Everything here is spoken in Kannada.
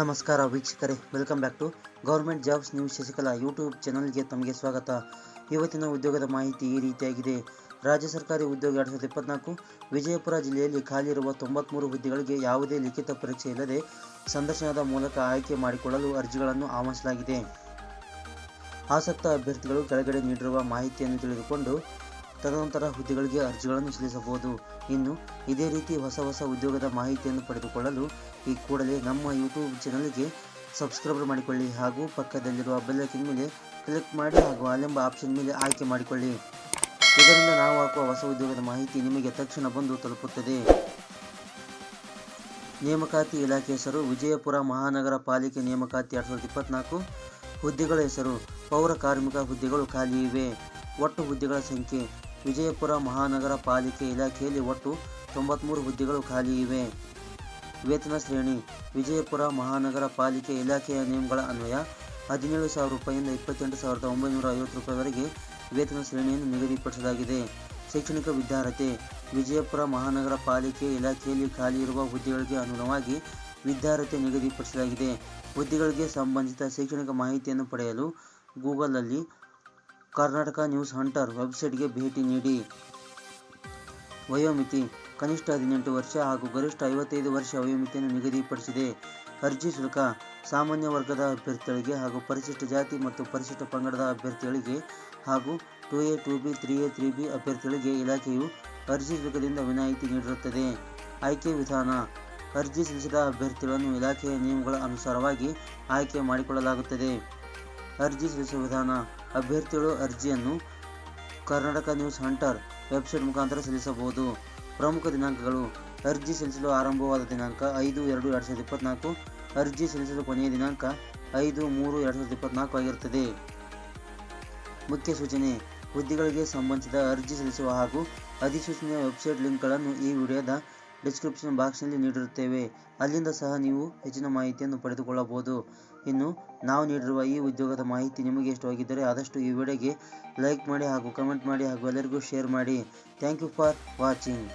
ನಮಸ್ಕಾರ ವೀಕ್ಷಕರೇ welcome back to government jobs news Shashikala YouTube ಚಾನಲ್ಗೆ ತಮಗೆ ಸ್ವಾಗತ. ಇವತ್ತಿನ ಉದ್ಯೋಗದ ಮಾಹಿತಿ ಈ ರೀತಿಯಾಗಿದೆ. ರಾಜ್ಯ ಸರ್ಕಾರಿ ಉದ್ಯೋಗ ಎರಡು ಸಾವಿರದ ಇಪ್ಪತ್ನಾಲ್ಕು ವಿಜಯಪುರ ಜಿಲ್ಲೆಯಲ್ಲಿ ಖಾಲಿ ಇರುವ ತೊಂಬತ್ತ್ಮೂರು ಹುದ್ದೆಗಳಿಗೆ ಯಾವುದೇ ಲಿಖಿತ ಪರೀಕ್ಷೆ ಇಲ್ಲದೆ ಸಂದರ್ಶನದ ಮೂಲಕ ಆಯ್ಕೆ ಮಾಡಿಕೊಳ್ಳಲು ಅರ್ಜಿಗಳನ್ನು ಆಹ್ವಾನಿಸಲಾಗಿದೆ ಆಸಕ್ತ ಅಭ್ಯರ್ಥಿಗಳು ಕೆಳಗಡೆ ನೀಡಿರುವ ಮಾಹಿತಿಯನ್ನು ತಿಳಿದುಕೊಂಡು ತದನಂತರ ಹುದ್ದೆಗಳಿಗೆ ಅರ್ಜಿಗಳನ್ನು ಸಲ್ಲಿಸಬಹುದು. ಇನ್ನು ಇದೇ ರೀತಿ ಹೊಸ ಹೊಸ ಉದ್ಯೋಗದ ಮಾಹಿತಿಯನ್ನು ಪಡೆದುಕೊಳ್ಳಲು ಈ ಕೂಡಲೇ ನಮ್ಮ ಯೂಟ್ಯೂಬ್ ಚಾನಲ್ಗೆ ಸಬ್ಸ್ಕ್ರೈಬ್ ಮಾಡಿಕೊಳ್ಳಿ ಹಾಗೂ ಪಕ್ಕದಲ್ಲಿರುವ ಬೆಲ್ಲೈಕನ್ ಮೇಲೆ ಕ್ಲಿಕ್ ಮಾಡಿ ಹಾಗೂ ಅಲ್ಲೆಂಬ ಆಪ್ಷನ್ ಮೇಲೆ ಆಯ್ಕೆ ಮಾಡಿಕೊಳ್ಳಿ. ಇದರಿಂದ ನಾವು ಹಾಕುವ ಹೊಸ ಉದ್ಯೋಗದ ಮಾಹಿತಿ ನಿಮಗೆ ತಕ್ಷಣ ಬಂದು ತಲುಪುತ್ತದೆ. ನೇಮಕಾತಿ ಇಲಾಖೆ ಹೆಸರು ವಿಜಯಪುರ ಮಹಾನಗರ ಪಾಲಿಕೆ ನೇಮಕಾತಿ ಎರಡು ಸಾವಿರದ ಇಪ್ಪತ್ನಾಲ್ಕು. ಹುದ್ದೆಗಳ ಹೆಸರು ಪೌರ ಕಾರ್ಮಿಕ ಹುದ್ದೆಗಳು ಖಾಲಿ ಇವೆ. ಒಟ್ಟು ಹುದ್ದೆಗಳ ಸಂಖ್ಯೆ ವಿಜಯಪುರ ಮಹಾನಗರ ಪಾಲಿಕೆ ಇಲಾಖೆಯಲ್ಲಿ ಒಟ್ಟು ತೊಂಬತ್ಮೂರು ಹುದ್ದೆಗಳು ಖಾಲಿ ಇವೆ. ವೇತನ ಶ್ರೇಣಿ, ವಿಜಯಪುರ ಮಹಾನಗರ ಪಾಲಿಕೆ ಇಲಾಖೆಯ ನಿಯಮಗಳ ಅನ್ವಯ ಹದಿನೇಳು ಸಾವಿರ ರೂಪಾಯಿಯಿಂದ ಇಪ್ಪತ್ತೆಂಟು ಸಾವಿರದ ಒಂಬೈನೂರ ಐವತ್ತು ರೂಪಾಯಿವರೆಗೆ ವೇತನ ಶ್ರೇಣಿಯನ್ನು ನಿಗದಿಪಡಿಸಲಾಗಿದೆ. ಶೈಕ್ಷಣಿಕ ವಿದ್ಯಾರ್ಹತೆ, ವಿಜಯಪುರ ಮಹಾನಗರ ಪಾಲಿಕೆ ಇಲಾಖೆಯಲ್ಲಿ ಖಾಲಿ ಇರುವ ಹುದ್ದೆಗಳಿಗೆ ಅನುಗುಣವಾಗಿ ವಿದ್ಯಾರ್ಹತೆ ನಿಗದಿಪಡಿಸಲಾಗಿದೆ. ಹುದ್ದೆಗಳಿಗೆ ಸಂಬಂಧಿತ ಶೈಕ್ಷಣಿಕ ಮಾಹಿತಿಯನ್ನು ಪಡೆಯಲು ಗೂಗಲಲ್ಲಿ ಕರ್ನಾಟಕ ನ್ಯೂಸ್ ಹಂಟರ್ ವೆಬ್ಸೈಟ್ಗೆ ಭೇಟಿ ನೀಡಿ. ವಯೋಮಿತಿ, ಕನಿಷ್ಠ ಹದಿನೆಂಟು ವರ್ಷ ಹಾಗೂ ಗರಿಷ್ಠ ಐವತ್ತೈದು ವರ್ಷ ವಯೋಮಿತಿಯನ್ನು ನಿಗದಿಪಡಿಸಿದೆ. ಅರ್ಜಿ ಶುಲ್ಕ, ಸಾಮಾನ್ಯ ವರ್ಗದ ಅಭ್ಯರ್ಥಿಗಳಿಗೆ ಹಾಗೂ ಪರಿಶಿಷ್ಟ ಜಾತಿ ಮತ್ತು ಪರಿಶಿಷ್ಟ ಪಂಗಡದ ಅಭ್ಯರ್ಥಿಗಳಿಗೆ ಹಾಗೂ two A, two B, three A, three B ಅಭ್ಯರ್ಥಿಗಳಿಗೆ ಇಲಾಖೆಯು ಅರ್ಜಿ ಶುಲ್ಕದಿಂದ ವಿನಾಯಿತಿ ನೀಡಿರುತ್ತದೆ. ಆಯ್ಕೆ ವಿಧಾನ, ಅರ್ಜಿ ಸಲ್ಲಿಸಿದ ಅಭ್ಯರ್ಥಿಗಳನ್ನು ಇಲಾಖೆಯ ನಿಯಮಗಳ ಅನುಸಾರವಾಗಿ ಆಯ್ಕೆ ಮಾಡಿಕೊಳ್ಳಲಾಗುತ್ತದೆ. ಅರ್ಜಿ ಸಲ್ಲಿಸುವ ವಿಧಾನ. ಅಭ್ಯರ್ಥಿಗಳು ಅರ್ಜಿಯನ್ನು ಕರ್ನಾಟಕ ನ್ಯೂಸ್ ಹಂಟರ್ ವೆಬ್ಸೈಟ್ ಮುಖಾಂತರ ಸಲ್ಲಿಸಬಹುದು. ಪ್ರಮುಖ ದಿನಾಂಕಗಳು. ಅರ್ಜಿ ಸಲ್ಲಿಸಲು ಆರಂಭವಾದ ದಿನಾಂಕ ಐದು ಎರಡು ಎರಡು ಸಾವಿರದ ಇಪ್ಪತ್ನಾಲ್ಕು. ಅರ್ಜಿ ಸಲ್ಲಿಸಲು ಕೊನೆಯ ದಿನಾಂಕ ಐದು ಮೂರು ಎರಡು ಸಾವಿರದ ಇಪ್ಪತ್ನಾಲ್ಕು ಆಗಿರುತ್ತದೆ. ಮುಖ್ಯ ಸೂಚನೆ. ಹುದ್ದೆಗಳಿಗೆ ಸಂಬಂಧಿಸಿದ ಅರ್ಜಿ ಸಲ್ಲಿಸುವ ಹಾಗೂ ಅಧಿಸೂಚನೆಯ ವೆಬ್ಸೈಟ್ ಲಿಂಕ್ಗಳನ್ನು ಈ ವಿಡಿಯೋದ ಡಿಸ್ಕ್ರಿಪ್ಷನ್ ಬಾಕ್ಸ್ನಲ್ಲಿ ನೀಡಿರುತ್ತೇವೆ. ಅಲ್ಲಿಂದ ಸಹ ನೀವು ಹೆಚ್ಚಿನ ಮಾಹಿತಿಯನ್ನು ಪಡೆದುಕೊಳ್ಳಬಹುದು. ಇನ್ನು, ನಾವು ನೀಡಿರುವ ಈ ಉದ್ಯೋಗದ ಮಾಹಿತಿ ನಿಮಗೆ ಇಷ್ಟವಾಗಿದ್ದರೆ ಆದಷ್ಟು ಈ ವಿಡಿಯೋಗೆ ಲೈಕ್ ಮಾಡಿ ಹಾಗೂ ಕಮೆಂಟ್ ಮಾಡಿ ಹಾಗೂ ಎಲ್ಲರಿಗೂ ಶೇರ್ ಮಾಡಿ. Thank you for watching